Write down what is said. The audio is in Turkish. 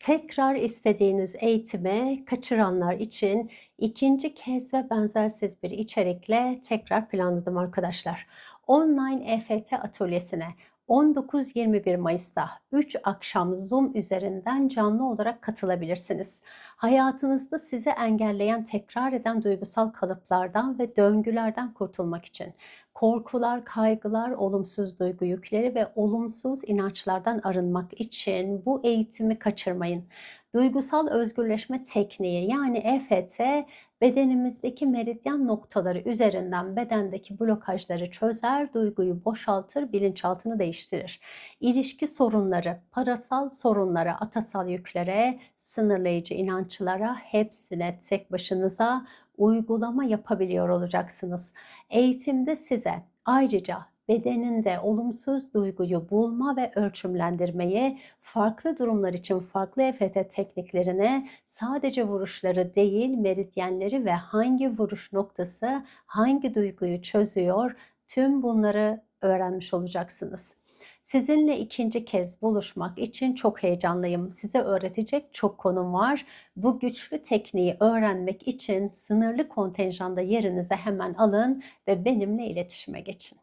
Tekrar istediğiniz eğitimi kaçıranlar için ikinci kez ve benzersiz bir içerikle tekrar planladım arkadaşlar. Online EFT atölyesine 19-21 Mayıs'ta 3 akşam Zoom üzerinden canlı olarak katılabilirsiniz. Hayatınızda sizi engelleyen tekrar eden duygusal kalıplardan ve döngülerden kurtulmak için korkular, kaygılar, olumsuz duygu yükleri ve olumsuz inançlardan arınmak için bu eğitimi kaçırmayın. Duygusal özgürleşme tekniği yani EFT bedenimizdeki meridyen noktaları üzerinden bedendeki blokajları çözer, duyguyu boşaltır, bilinçaltını değiştirir. İlişki sorunları, parasal sorunlara, atasal yüklere, sınırlayıcı inançlara hepsine tek başınıza uygulama yapabiliyor olacaksınız. Eğitimde size ayrıca bedeninde olumsuz duyguyu bulma ve ölçümlendirmeyi, farklı durumlar için farklı EFT tekniklerini, sadece vuruşları değil, meridyenleri ve hangi vuruş noktası hangi duyguyu çözüyor, tüm bunları öğrenmiş olacaksınız. Sizinle ikinci kez buluşmak için çok heyecanlıyım. Size öğretecek çok konum var. Bu güçlü tekniği öğrenmek için sınırlı kontenjanda yerinize hemen alın ve benimle iletişime geçin.